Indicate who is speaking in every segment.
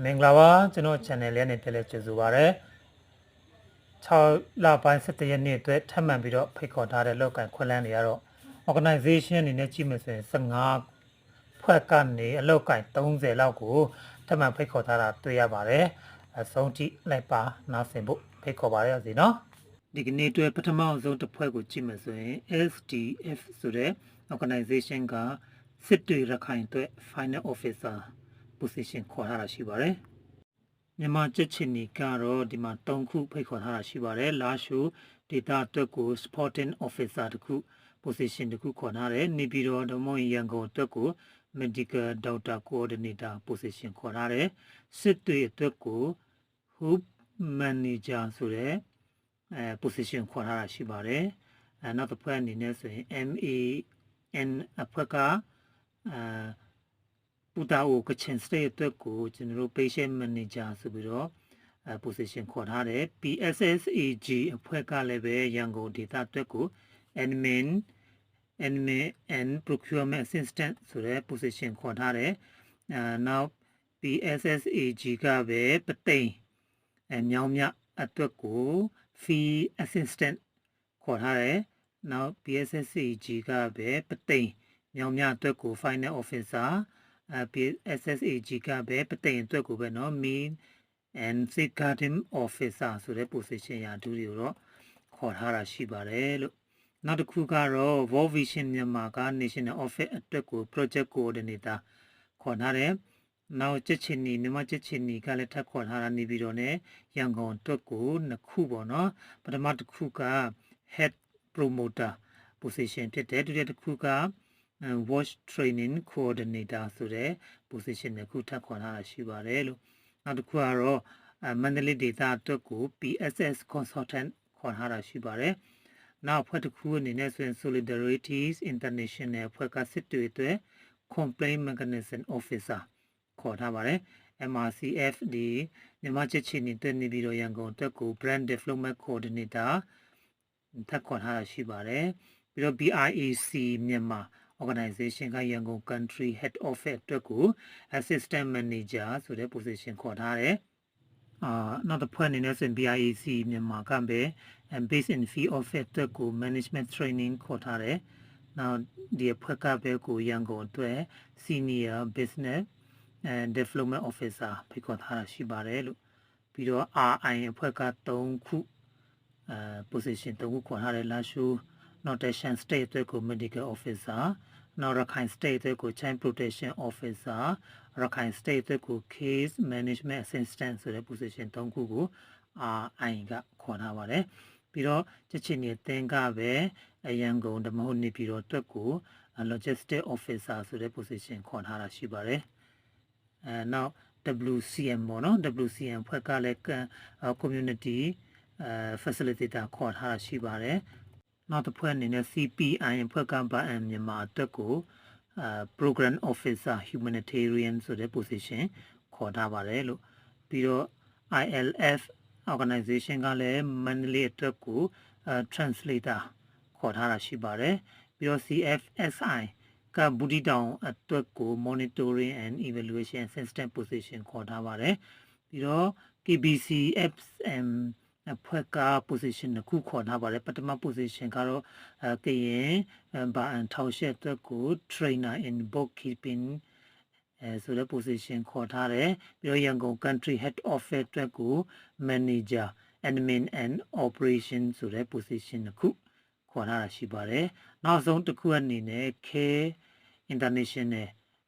Speaker 1: မင်္ဂလာပါကျွန်တော် channel လေးနဲ့ပြန်လည်ကြိုဆိုပါရစေ6လပိုင်း17ရက်နေ့အတွက်ထပ်မံပြီးတော့ဖိတ်ခေါ်ထားတဲ့လောက်ကန်ခွင့်လန်းတွေကတော့ organization အနေနဲ့ကြည့်မယ်ဆိုရင်15ဖွဲ့ကနေအလောက်ကန်30လောက်ကိုထပ်မံဖိတ်ခေါ်ထားတာတွေ့ရပါတယ်အဆုံးထိလိုက်ပါနားဆင်ဖို့ဖိတ်ခေါ်ပါရစေနော်ဒီကနေ့အတွက်ပထမအဆုံးတစ်ဖွဲ့ကိုကြည့်မယ်ဆိုရင် SDF ဆိုတဲ့ organization ကစစ်တွေရခိုင်အတွက် final officer position ခေါ်ထားတာရှိပါတယ်မြန်မာချက်ချင်နီကတော့ဒီမှာ၃ခုဖိတ်ခေါ်ထားတာရှိပါတယ်လာရှို data အတွက်ကို supporting officer တခု position တခုခေါ်ထားတယ်နေပြည်တော်ဓမ္မရန်ကုန်အတွက်ကို medical doctor coordinator position ခေါ်ထားတယ်စစ်တွေအတွက်ကို hoop manager ဆိုတဲ့အဲ position ခေါ်ထားတာရှိပါတယ်အဲနောက်တစ်ဖွဲ့အနေနဲ့ဆိုရင် MAN အဖွဲ့ကအဲ ပူတာအိုကချင် state အတွက်ကိုကျွန်တော်တို့ patient manager ဆိုပြီးတော့အဲ position ခေါ်ထားတယ် PSSAG အဖွဲ့ကလည်းပဲရန်ကုန်ဒေသအတွက်ကို admin admin and procurement assistant ဆိုတဲ့ position ခေါ်ထားတယ်အဲနောက် PSSAG ကပဲပသိမ်အဲမြောင်းမြအတွက်ကို fee assistant ခေါ်ထားတယ်နောက် PSSAG ကပဲပသိမ်မြောင်းမြအတွက်ကို final officer အဲ PSSAG ကပဲပသိမ်အတွက်ကိုပဲเนาะ main and safeguarding officer ဆိုတဲ့ position ရာထူးတွေကိုတော့ခေါ်ထားတာရှိပါတယ်လို့နောက်တစ်ခုကတော့ World Vision မြန်မာက National Office အတွက်ကို Project Coordinator ခေါ်ထားတယ်နောက်ချက်ချင်းနီမြန်မာချက်ချင်းနီကလည်းထပ်ခေါ်ထားတာနေပြီးတော့ ਨੇ ရန်ကုန်အတွက်ကိုနှစ်ခုပေါ့နော်ပထမတစ်ခုက Head Promoter position ဖြစ်တယ်ဒုတိယတစ်ခုက watch training coordinator ဆိုတဲ့ position တစ်ခုထပ်ခေါ်ထားတာရှိပါတယ်လို့နောက်တစ်ခုကတော့မန္တလေးဒေသအတွက်ကို PSS consultant ခေါ်ထားတာရှိပါတယ်နောက်ဖွဲ့တစ်ခုအနေနဲ့ဆိုရင် Solidarities International ဖွဲ့ကစစ်တွေအတွက် Complaint Mechanism Officer ခေါ်ထားပါတယ် MRCF ဒီမြန်မာချက်ချင်းနေတဲ့နေပြီးတော့ရန်ကုန်အတွက်ကို Brand Development Coordinator ထပ်ခေါ်ထားတာရှိပါတယ်ပြီးတော့ BIAC မြန်မာ organization ကရန်ကုန် country head office အတွက်ကို assistant manager ဆိုတဲ့ position ခေါ်ထားတယ်အာနောက်တစ်ဖွဲ့အနေနဲ့ဆိုရင် BIAC မြန်မာကပဲ based in field office အတွက်ကို management training ခေါ်ထားတယ်နောက်ဒီအဖွဲ့ကပဲကိုရန်ကုန်အတွက် senior business and development officer ဖိတ်ခေါ်ထားတာရှိပါတယ်လို့ပြီးတော့ RI အဖွဲ့က3ခုအဲ position 3ခုခေါ်ထားတယ်လာရှို notation state အတွက်ကို medical officer နောက်ရခိုင် state အတွက်ကို child protection officer ရခိုင် state အတွက်ကို case management assistant ဆိုတဲ့ position 3ခုကို RI ကခေါ်ထားပါတယ်ပြီးတော့ချက်ချင်းနေအသင်းကပဲအရန်ကုန်ဓမ္မဟုတ်နေပြီးတော့အတွက်ကို logistic officer ဆိုတဲ့ position ခေါ်ထားတာရှိပါတယ်အဲနောက် WCM ပေါ့နော် WCM ဖွဲ့ကလည်း community အဲ facilitator ခေါ်ထားတာရှိပါတယ် နောက်တစ်ဖွဲ့အနေနဲ့ CPI ဖွဲ့ကဘာအမြန်မာအတွက်ကိုအဲ program officer humanitarian ဆိုတဲ့ position ခေါ်ထားပါတယ်လို့ပြီးတော့ ILF organization ကလည်းမန္တလေးအတွက်ကိုအဲ translator ခေါ်ထားတာရှိပါတယ်ပြီးတော့ CFSI ကဘူဒီတောင်အတွက်ကို monitoring and evaluation system position ခေါ်ထားပါတယ်ပြီးတော့ KBC FM အ ဖွဲ့က position တစ်ခုခေါ်ထားပါတယ်ပထမ position ကတော့အဲကရင်ဘာအန်ထောက်ရှက်အတွက်ကို trainer in bookkeeping အဲဆိုတဲ့ position ခေါ်ထားတယ်ပြီးတော့ရန်ကုန် country head office အတွက်ကို manager admin and operation ဆိုတဲ့ position တစ်ခုခေါ်ထားတာရှိပါတယ်နောက်ဆုံးတစ်ခုအနေနဲ့ K international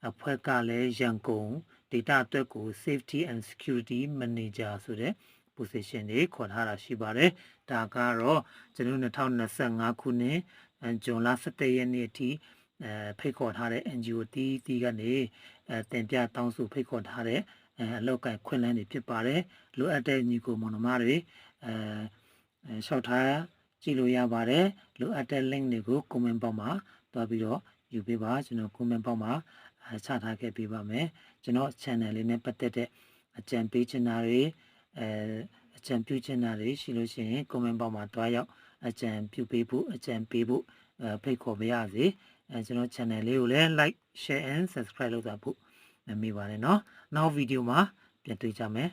Speaker 1: အဖွဲ့ကလည်းရန်ကုန် data အတွက်ကို safety and security manager ဆိုတဲ့ position တွေခေါ်ထားတာရှိပါတယ်ဒါကတော့ကျွန်တော်2025ခုနှစ်ဇွန်လ17ရက်နေ့အထိအဲဖိတ်ခေါ်ထားတဲ့ NGO တီးတီးကနေအဲတင်ပြတောင်းဆိုဖိတ်ခေါ်ထားတဲ့အလောက်ကန်ခွင့်လန်းတွေဖြစ်ပါတယ်လိုအပ်တဲ့ညီကိုမောင်နှမတွေအဲလျှောက်ထားကြည့်လို့ရပါတယ်လိုအပ်တဲ့ link တွေကို comment box မှာတွားပြီးတော့ယူပေးပါကျွန်တော် comment box မှာချထားခဲ့ပေးပါမယ်ကျွန်တော် channel လေးနဲ့ပတ်သက်တဲ့အကြံပေးချင်တာတွေ အဲအကြံပြုချင်တာတွေရှိလို့ရှိရင် comment box မှာတွားရောက်အကြံပြုပေးဖို့အကြံပေးဖို့အဲဖိတ်ခေါ်ပါရစေအဲကျွန်တော် channel လေးကိုလည်း like share and subscribe လုပ်တာဖို့မမေ့ပါနဲ့เนาะနောက်ဗီဒီယိုမှာ ပြန်တွေ့ကြမယ်